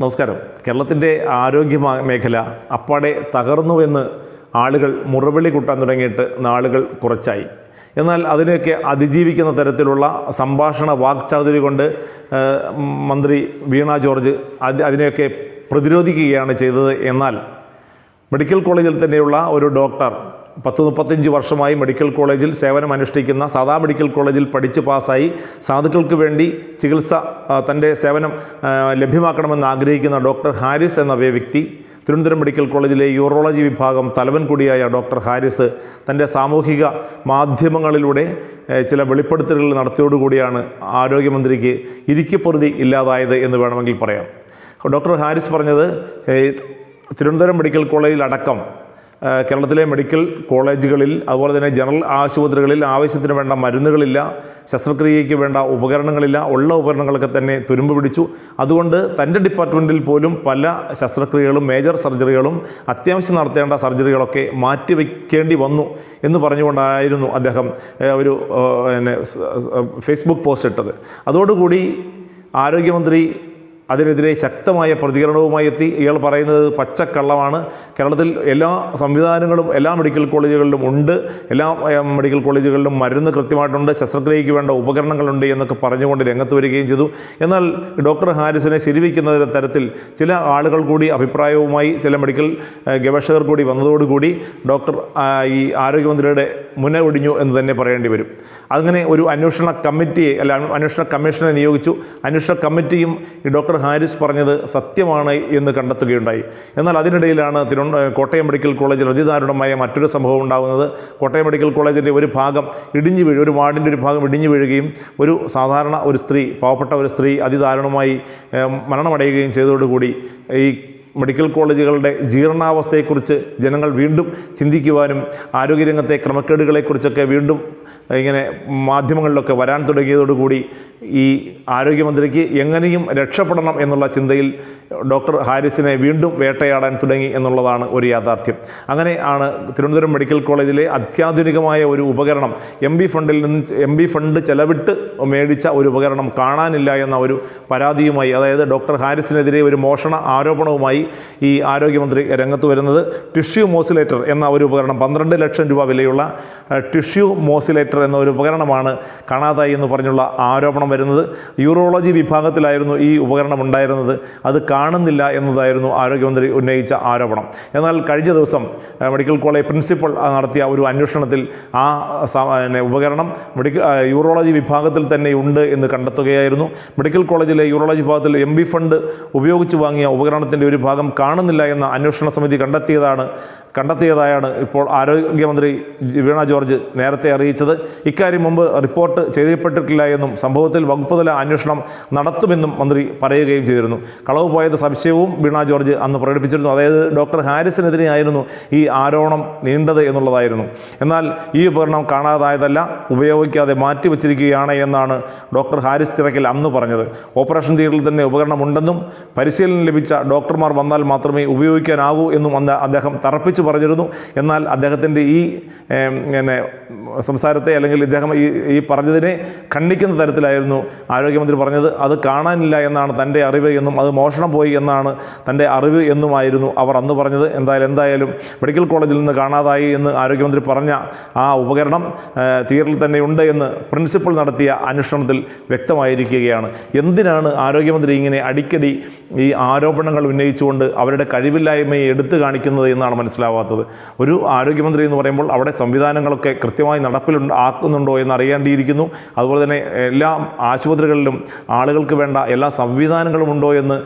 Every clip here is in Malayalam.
നമസ്കാരം. കേരളത്തിന്റെ ആരോഗ്യ മേഖല അപ്പാടെ തകർന്നുവെന്ന് ആളുകൾ മുറവിളി കൂട്ടാൻ തുടങ്ങിയിട്ട് നാളുകൾ കുറച്ചായി. എന്നാൽ അതിനെയൊക്കെ അതിജീവിക്കുന്ന തരത്തിലുള്ള സംഭാഷണ വാക്ചാതുരി കൊണ്ട് മന്ത്രി വീണ ജോർജ് അത് അതിനെയൊക്കെ പ്രതിരോധിക്കുകയാണ് ചെയ്തത് എന്നാൽ മെഡിക്കൽ കോളേജിൽ തന്നെയുള്ള ഒരു ഡോക്ടർ പത്ത് മുപ്പത്തഞ്ച് വർഷമായി മെഡിക്കൽ കോളേജിൽ സേവനം അനുഷ്ഠിക്കുന്ന സാധാ മെഡിക്കൽ കോളേജിൽ പഠിച്ച് പാസ്സായി സാധുക്കൾക്ക് വേണ്ടി ചികിത്സ തന്റെ സേവനം ലഭ്യമാക്കണമെന്ന് ആഗ്രഹിക്കുന്ന ഡോക്ടർ ഹാരിസ് എന്ന വ്യക്തി തിരുവനന്തപുരം മെഡിക്കൽ കോളേജിലെ യൂറോളജി വിഭാഗം തലവൻ കൂടിയായ ഡോക്ടർ ഹാരിസ് തന്റെ സാമൂഹിക മാധ്യമങ്ങളിലൂടെ ചില വെളിപ്പെടുത്തലുകൾ നടത്തിയോടുകൂടിയാണ് ആരോഗ്യമന്ത്രിക്ക് ഇരിക്കപ്പൊറുതി ഇല്ലാതായത് എന്ന് വേണമെങ്കിൽ പറയാം. ഡോക്ടർ ഹാരിസ് പറഞ്ഞത് തിരുവനന്തപുരം മെഡിക്കൽ ഏഹ്, കേരളത്തിലെ മെഡിക്കൽ കോളേജുകളിൽ അതുപോലെ തന്നെ ജനറൽ ആശുപത്രികളിൽ ആവശ്യത്തിന് വേണ്ട മരുന്നുകളില്ല ശസ്ത്രക്രിയയ്ക്ക് വേണ്ട ഉപകരണങ്ങളില്ല ഉള്ള ഉപകരണങ്ങളൊക്കെ തന്നെ തുരുമ്പ് പിടിച്ചു. അതുകൊണ്ട് തന്റെ ഡിപ്പാർട്ട്മെന്റിൽ പോലും പല ശസ്ത്രക്രിയകളും മേജർ സർജറികളും അത്യാവശ്യം നടത്തേണ്ട സർജറികളൊക്കെ മാറ്റിവെക്കേണ്ടി വന്നു എന്ന് പറഞ്ഞുകൊണ്ടായിരുന്നു അദ്ദേഹം ഒരു പിന്നെ ഫേസ്ബുക്ക് പോസ്റ്റ് ഇട്ടത്. അതോടുകൂടി ആരോഗ്യമന്ത്രി അതിനെതിരെ ശക്തമായ പ്രതികരണവുമായി എത്തി. ഇയാൾ പറയുന്നത് പച്ചക്കള്ളമാണ്. കേരളത്തിൽ എല്ലാ സംവിധാനങ്ങളും എല്ലാ മെഡിക്കൽ കോളേജുകളിലും ഉണ്ട്. എല്ലാ മെഡിക്കൽ കോളേജുകളിലും മരുന്ന് കൃത്യമായിട്ടുണ്ട്. ശസ്ത്രക്രിയയ്ക്ക് വേണ്ട ഉപകരണങ്ങളുണ്ട് എന്നൊക്കെ പറഞ്ഞുകൊണ്ട് രംഗത്ത് വരികയും ചെയ്തു. എന്നാൽ ഡോക്ടർ ഹാരിസിനെ ശരിവയ്ക്കുന്ന തരത്തിൽ ചില ആളുകൾ കൂടി അഭിപ്രായവുമായി ചില മെഡിക്കൽ ഗവേഷകർ കൂടി വന്നതോടുകൂടി ഡോക്ടർ ഈ ആരോഗ്യമന്ത്രിയുടെ മുന ഒടിഞ്ഞു എന്ന് തന്നെ പറയേണ്ടി വരും. അങ്ങനെ ഒരു അന്വേഷണ കമ്മിറ്റിയെ അല്ല അന്വേഷണ കമ്മീഷനെ നിയോഗിച്ചു. അന്വേഷണ കമ്മിറ്റിയും ഈ ഡോക്ടർ ഹാരിസ് പറഞ്ഞത് സത്യമാണ് എന്ന് കണ്ടെത്തുകയുണ്ടായി. എന്നാൽ അതിനിടയിലാണ് തിരു കോട്ടയം മെഡിക്കൽ കോളേജിൽ അതിദാരുണമായ മറ്റൊരു സംഭവം ഉണ്ടാകുന്നത്. കോട്ടയം മെഡിക്കൽ കോളേജിന്റെ ഒരു ഭാഗം ഇടിഞ്ഞു വീഴും ഒരു വാർഡിന്റെ ഒരു ഭാഗം ഇടിഞ്ഞു വീഴുകയും ഒരു സാധാരണ ഒരു സ്ത്രീ പാവപ്പെട്ട ഒരു സ്ത്രീ അതിദാരുണമായി മരണമടയുകയും ചെയ്തതോടുകൂടി ഈ മെഡിക്കൽ കോളേജുകളുടെ ജീർണാവസ്ഥയെക്കുറിച്ച് ജനങ്ങൾ വീണ്ടും ചിന്തിക്കുവാനും ആരോഗ്യരംഗത്തെ ക്രമക്കേടുകളെക്കുറിച്ചൊക്കെ വീണ്ടും ഇങ്ങനെ മാധ്യമങ്ങളിലൊക്കെ വരാൻ തുടങ്ങിയതോടുകൂടി ഈ ആരോഗ്യമന്ത്രിക്ക് എങ്ങനെയും രക്ഷപ്പെടണം എന്നുള്ള ചിന്തയിൽ ഡോക്ടർ ഹാരിസിനെ വീണ്ടും വേട്ടയാടാൻ തുടങ്ങി എന്നുള്ളതാണ് ഒരു യാഥാർത്ഥ്യം. അങ്ങനെ ആണ് തിരുവനന്തപുരം മെഡിക്കൽ കോളേജിലെ അത്യാധുനികമായ ഒരു ഉപകരണം എം ബി ഫണ്ടിൽ നിന്ന് എം ബി ഫണ്ട് ചെലവിട്ട് മേടിച്ച ഒരു ഉപകരണം കാണാനില്ല എന്ന ഒരു പരാതിയുമായി അതായത് ഡോക്ടർ ഹാരിസിനെതിരെ ഒരു മോഷണ ആരോപണവുമായി ഈ ആരോഗ്യമന്ത്രി രംഗത്ത് വരുന്നത്. ടിഷ്യൂ മോസിലേറ്റർ എന്ന ഒരു ഉപകരണം പന്ത്രണ്ട് ലക്ഷം രൂപ വിലയുള്ള ടിഷ്യൂ മോസിലേറ്റർ എന്ന ഒരു ഉപകരണമാണ് കാണാതായി എന്ന് പറഞ്ഞുള്ള ആരോപണം വരുന്നത്. യൂറോളജി വിഭാഗത്തിലായിരുന്നു ഈ ഉപകരണം ഉണ്ടായിരുന്നത്. അത് കാണുന്നില്ല എന്നതായിരുന്നു ആരോഗ്യമന്ത്രി ഉന്നയിച്ച ആരോപണം. എന്നാൽ കഴിഞ്ഞ ദിവസം മെഡിക്കൽ കോളേജ് പ്രിൻസിപ്പൽ നടത്തിയ ഒരു അന്വേഷണത്തിൽ ആ ഉപകരണം മെഡിക്കൽ യൂറോളജി വിഭാഗത്തിൽ തന്നെ ഉണ്ട് എന്ന് കണ്ടെത്തുകയായിരുന്നു. മെഡിക്കൽ കോളേജിലെ യൂറോളജി വിഭാഗത്തിൽ എം ബി ഫണ്ട് ഉപയോഗിച്ച് വാങ്ങിയ ഉപകരണത്തിന്റെ ഒരു ഭാഗം കാണുന്നില്ല എന്ന അന്വേഷണ സമിതി കണ്ടെത്തിയതാണ്. കണ്ടെത്തിയതായാണ് ഇപ്പോൾ ആരോഗ്യമന്ത്രി വീണ ജോർജ് നേരത്തെ അറിയിച്ചത്. ഇക്കാര്യം മുമ്പ് റിപ്പോർട്ട് ചെയ്യപ്പെട്ടിട്ടില്ല എന്നും സംഭവത്തിൽ വകുപ്പുതല അന്വേഷണം നടത്തുമെന്നും മന്ത്രി പറയുകയും ചെയ്തിരുന്നു. കളവ് പോയത് സംശയവും വീണ ജോർജ് അന്ന് പ്രകടിപ്പിച്ചിരുന്നു. അതായത് ഡോക്ടർ ഹാരിസിനെതിരെയായിരുന്നു ഈ ആരോപണം നീണ്ടത് എന്നുള്ളതായിരുന്നു. എന്നാൽ ഈ ഉപകരണം കാണാതായതല്ല ഉപയോഗിക്കാതെ മാറ്റിവെച്ചിരിക്കുകയാണ് എന്നാണ് ഡോക്ടർ ഹാരിസ് ചിറക്കൽ അന്ന് പറഞ്ഞത്. ഓപ്പറേഷൻ തിയേറ്ററിൽ തന്നെ ഉപകരണമുണ്ടെന്നും പരിശീലനം ലഭിച്ച ഡോക്ടർമാർ വന്നാൽ മാത്രമേ ഉപയോഗിക്കാനാകൂ എന്നും അന്ന് അദ്ദേഹം തറപ്പിച്ച് പറഞ്ഞിരുന്നു. എന്നാൽ അദ്ദേഹത്തിന്റെ ഈ പിന്നെ സംസാരത്തെ അല്ലെങ്കിൽ ഇദ്ദേഹം ഈ ഈ പറഞ്ഞതിനെ ഖണ്ഡിക്കുന്ന തരത്തിലായിരുന്നു ആരോഗ്യമന്ത്രി പറഞ്ഞത്. അത് കാണാനില്ല എന്നാണ് തന്റെ അറിവ് എന്നും അത് മോഷണം പോയി എന്നാണ് തന്റെ അറിവ് എന്നുമായിരുന്നു അവർ അന്ന് പറഞ്ഞത്. എന്തായാലും എന്തായാലും മെഡിക്കൽ കോളേജിൽ നിന്ന് കാണാതായി എന്ന് ആരോഗ്യമന്ത്രി പറഞ്ഞ ആ ഉപകരണം തീയറിൽ തന്നെ ഉണ്ട് എന്ന് പ്രിൻസിപ്പൽ നടത്തിയ അന്വേഷണത്തിൽ വ്യക്തമായിരിക്കുകയാണ്. എന്തിനാണ് ആരോഗ്യമന്ത്രി ഇങ്ങനെ അടിക്കടി ഈ ആരോപണങ്ങൾ ഉന്നയിച്ചുകൊണ്ട് അവരുടെ കഴിവില്ലായ്മയെ എടുത്തു കാണിക്കുന്നത് എന്നാണ് മനസ്സിലാവാത്തത്. ഒരു ആരോഗ്യമന്ത്രി എന്ന് പറയുമ്പോൾ അവിടെ സംവിധാനങ്ങളൊക്കെ കൃത്യമായി നടപ്പിലുണ്ട് ആക്കുന്നുണ്ടോ എന്ന് അറിയേണ്ടിയിരിക്കുന്നു അതുപോലെ തന്നെ എല്ലാ ആശുപത്രികളിലും ആളുകൾക്ക് വേണ്ട എല്ലാ സംവിധാനങ്ങളും ഉണ്ടോ എന്ന്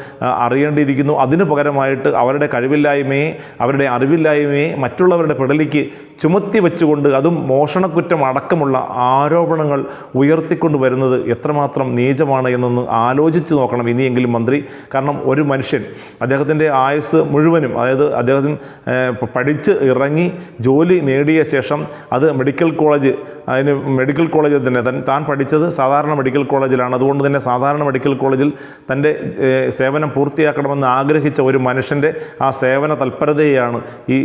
അറിയേണ്ടിയിരിക്കുന്നു. അതിന് പകരമായിട്ട് അവരുടെ കഴിവില്ലായ്മയെ അവരുടെ അറിവില്ലായ്മയെ മറ്റുള്ളവരുടെ പിടലിക്ക് ചുമത്തി വെച്ചുകൊണ്ട് അതും മോഷണക്കുറ്റം അടക്കമുള്ള ആരോപണങ്ങൾ ഉയർത്തിക്കൊണ്ട് വരുന്നത് എത്രമാത്രം നീചമാണ് എന്നൊന്ന് ആലോചിച്ച് നോക്കണം ഇനിയെങ്കിലും മന്ത്രി. കാരണം ഒരു മനുഷ്യൻ അദ്ദേഹത്തിന് അദ്ദേഹത്തിന്റെ ആയുസ് മുഴുവനും അതായത് ഏഹ്, പഠിച്ച് ഇറങ്ങി ജോലി നേടിയ ശേഷം അത് മെഡിക്കൽ കോളേജ് അതിന് മെഡിക്കൽ കോളേജിൽ തന്നെ താൻ പഠിച്ചത് സാധാരണ മെഡിക്കൽ കോളേജിലാണ്. അതുകൊണ്ട് തന്നെ സാധാരണ മെഡിക്കൽ കോളേജിൽ തന്റെ സേവനം പൂർത്തിയാക്കണമെന്ന് ആഗ്രഹിച്ച ഒരു മനുഷ്യന്റെ ആ സേവന തൽപരതയെയാണ് ഈ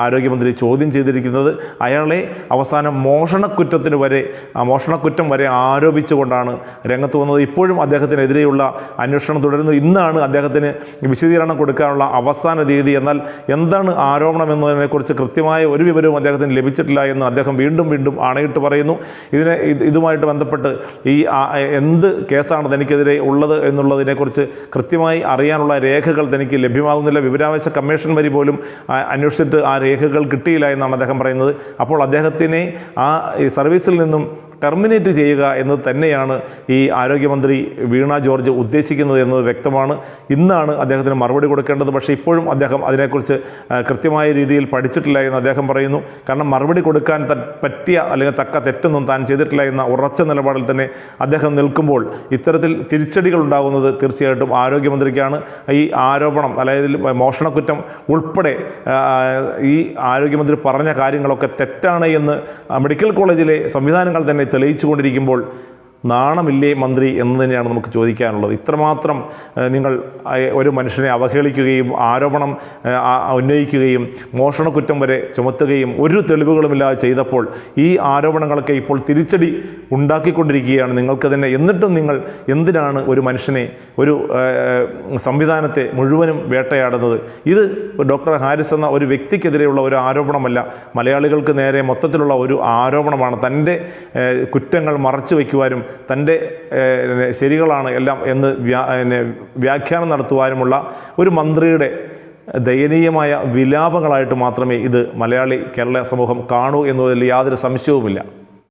ആരോഗ്യമന്ത്രി ചോദ്യം ചെയ്തിരിക്കുന്നത്. അയാളെ അവസാനം മോഷണക്കുറ്റത്തിന് വരെ ആ മോഷണക്കുറ്റം വരെ ആരോപിച്ചുകൊണ്ടാണ് രംഗത്ത് വന്നത്. ഇപ്പോഴും അദ്ദേഹത്തിനെതിരെയുള്ള അന്വേഷണം തുടരുന്നു. ഇന്നാണ് അദ്ദേഹത്തിന് വിശദീകരണം കൊടുക്കാനുള്ള അവസാന രീതി എന്നാൽ എന്താണ് ആരോപണം എന്നതിനെക്കുറിച്ച് കൃത്യമായ ഒരു വിവരവും അദ്ദേഹത്തിന് ലഭിച്ചിട്ടില്ല എന്ന് അദ്ദേഹം വീണ്ടും വീണ്ടും ആണയിട്ട് പറയുന്നു. ഇതിനെ ഇതുമായിട്ട് ബന്ധപ്പെട്ട് ഈ എന്ത് കേസാണ് തനിക്കെതിരെ ഉള്ളത് എന്നുള്ളതിനെക്കുറിച്ച് കൃത്യമായി അറിയാനുള്ള രേഖകൾ തനിക്ക് ലഭ്യമാകുന്നില്ല. വിവരാവകാശ കമ്മീഷൻ വരി പോലും അന്വേഷിച്ചിട്ട് ആ രേഖകൾ കിട്ടിയില്ല എന്നാണ് അദ്ദേഹം പറയുന്നത്. അപ്പോൾ അദ്ദേഹത്തിനെ ആ സർവീസിൽ നിന്നും ടെർമിനേറ്റ് ചെയ്യുക എന്നത് തന്നെയാണ് ഈ ആരോഗ്യമന്ത്രി വീണ ജോർജ് ഉദ്ദേശിക്കുന്നത് എന്നത് വ്യക്തമാണ്. ഇന്നാണ് അദ്ദേഹത്തിന് മറുപടി കൊടുക്കേണ്ടത്. പക്ഷേ ഇപ്പോഴും അദ്ദേഹം അതിനെക്കുറിച്ച് കൃത്യമായ രീതിയിൽ പഠിച്ചിട്ടില്ല എന്ന് അദ്ദേഹം പറയുന്നു. കാരണം മറുപടി കൊടുക്കാൻ പറ്റിയ അല്ലെങ്കിൽ തക്ക തെറ്റൊന്നും താൻ ചെയ്തിട്ടില്ല എന്ന ഉറച്ച നിലപാടിൽ തന്നെ അദ്ദേഹം നിൽക്കുമ്പോൾ ഇത്തരത്തിൽ തിരിച്ചടികൾ ഉണ്ടാകുന്നത് തീർച്ചയായിട്ടും ആരോഗ്യമന്ത്രിക്കാണ്. ഈ ആരോപണം അതായത് മോഷണക്കുറ്റം ഉൾപ്പെടെ ഈ ആരോഗ്യമന്ത്രി പറഞ്ഞ കാര്യങ്ങളൊക്കെ തെറ്റാണ് എന്ന് മെഡിക്കൽ കോളേജിലെ സംവിധാനങ്ങൾ തന്നെ തെളിയിച്ചു കൊണ്ടിരിക്കുമ്പോൾ നാണമില്ലേ മന്ത്രി എന്ന് തന്നെയാണ് നമുക്ക് ചോദിക്കാനുള്ളത്. ഇത്രമാത്രം നിങ്ങൾ ഒരു മനുഷ്യനെ അവഹേളിക്കുകയും ആരോപണം ഉന്നയിക്കുകയും മോഷണക്കുറ്റം വരെ ചുമത്തുകയും ഒരു തെളിവുകളുമില്ലാതെ ചെയ്തപ്പോൾ ഈ ആരോപണങ്ങളൊക്കെ ഇപ്പോൾ തിരിച്ചടി ഉണ്ടാക്കിക്കൊണ്ടിരിക്കുകയാണ് നിങ്ങൾക്ക് തന്നെ. എന്നിട്ടും നിങ്ങൾ എന്തിനാണ് ഒരു മനുഷ്യനെ ഒരു സംവിധാനത്തെ മുഴുവനും വേട്ടയാടുന്നത്? ഇത് ഡോക്ടർ ഹാരിസ് എന്ന ഒരു വ്യക്തിക്കെതിരെയുള്ള ഒരു ആരോപണമല്ല. മലയാളികൾക്ക് നേരെ മൊത്തത്തിലുള്ള ഒരു ആരോപണമാണ്. തന്റെ കുറ്റങ്ങൾ മറച്ചു വയ്ക്കുവാനും തന്റെ ശരികളാണ് എല്ലാം എന്ന് വ്യാ- വ്യാഖ്യാനം നടത്തുവാനുമുള്ള ഒരു മന്ത്രിയുടെ ദയനീയമായ വിലാപങ്ങളായിട്ട് മാത്രമേ ഇത് മലയാളി കേരള സമൂഹം കാണൂ എന്നതിൽ യാതൊരു സംശയവുമില്ല.